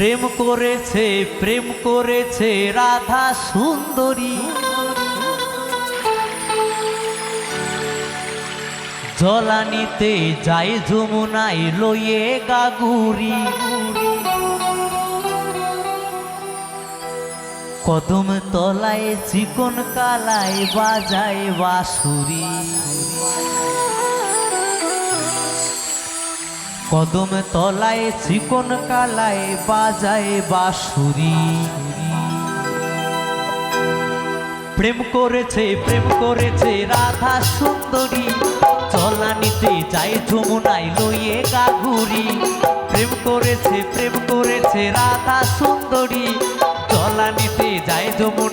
প্রেম করেছে প্রেম করেছে রাধা সুন্দরী। জলানিতে যায় যমুনাই লইয়ে গাগুরি। কদম তলায় চিকন কালায় বাজায় বাসুরি কদম তলায় চিকন কালায় বাজায় বাসুরি প্রেম করেছে প্রেম করেছে রাধা সুন্দরী। চলানিতে যায় যমুনাই লইয়ে গাগুরি প্রেম করেছে প্রেম করেছে রাধা সুন্দরী। চলানিতে লইয়ে গাগুরি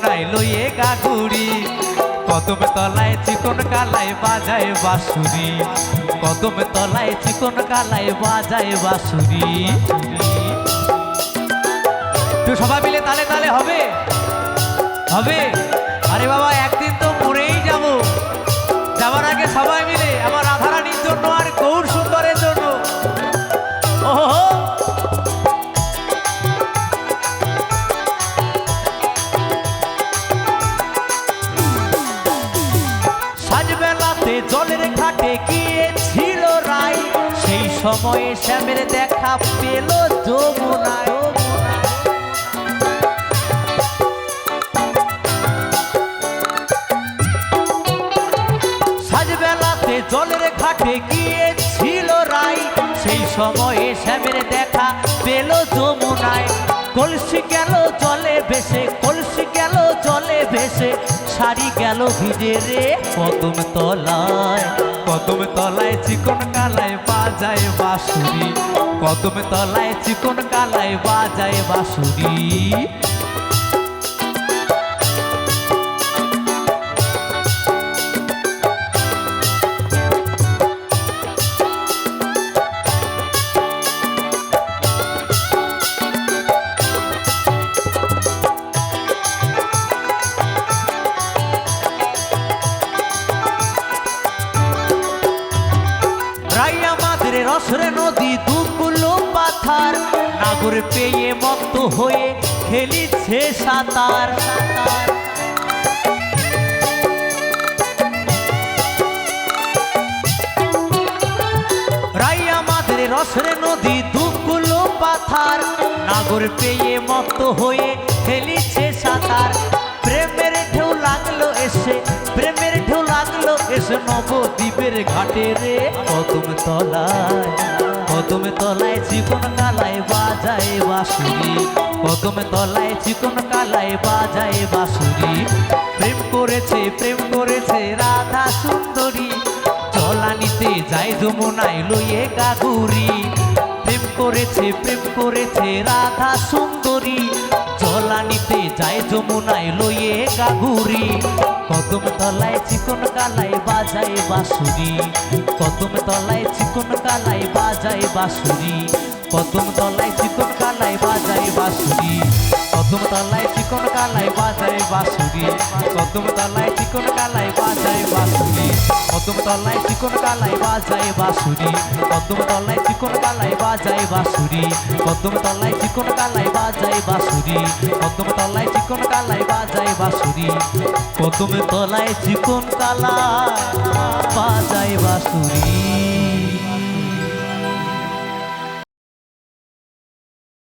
কদম তলায় চিকন কালায় বাজায় বাসুরি কদম তলায় চিকন কালায় বাজায় বাসুরি তো সবাই মিলে তালে তালে হবে? হবে? আরে বাবা, একদিন তো মরেই যাব। যাওয়ার আগে সবাই মিলে সাজবেলাতে জলের ঘাটে গিয়েছিল রাই। সেই সময়ে শ্যামের দেখা পেল যমুনায়। সাজবেলাতে জলের ঘাটে গিয়েছিল রাই। সেই সময়ে শ্যামের দেখা পেল যমুনায়। কলসি গেল জলে ভেসে, কলসি গেল জলে ভেসে শাড়ি গেল ভিজে রে কদম তলায়। কদম তলায় চিকন কালায় বাজায় বাঁশুরি। কদম তলায় চিকন কালায় বাজায় বাঁশুরি। রসরে নদী দুকুলো পাথার। নাগর পেয়ে মত্ত হয়ে খেলিছে সাঁতার। রসরে নদী দুকুলো পাথার। নাগর পেয়ে মত্ত হয়ে খেলিছে সাঁতার। প্রেমের ঢেউ লাগল এসে প্রেমের লাগল এসে নবদ্বীপের ঘাটে রে। কদম তলায় কদম তলায় চিকন কালায় বাজায় বাঁশুরি। কদম তলায় চিকন কালায় বাজায় বাঁশুরি। প্রেম করেছে প্রেম করেছে রাধা সুন্দরী। চলানিতে যায় যমুনায় লইয়ে গাগুরি প্রেম করেছে প্রেম করেছে রাধা সুন্দরী। জলানিতে যায় যমুনায় লইয়ে গাগুরি কদম তলায় চিকন কালাই বাজায় বাঁশুরি। কদম তলায় চিকন কালাই বাজায় বাঁশুরি। কদম তলায় চিকন কালাই বাজায় বাঁশুরি। কদম তলায় চিকন কালাই বাজায় কদম তলায় চিকন গালায় বাজায় বাঁশুরি। কদম তলায় চিকন গালায় বাজায় বাঁশুরি। কদম তলায় চিকন গালায় বাজায় বাঁশুরি। কদম তলায় চিকন গালায় বাজায় বাঁশুরি। কদম তলায় চিকন কালায় বাজায় বাঁশুরি।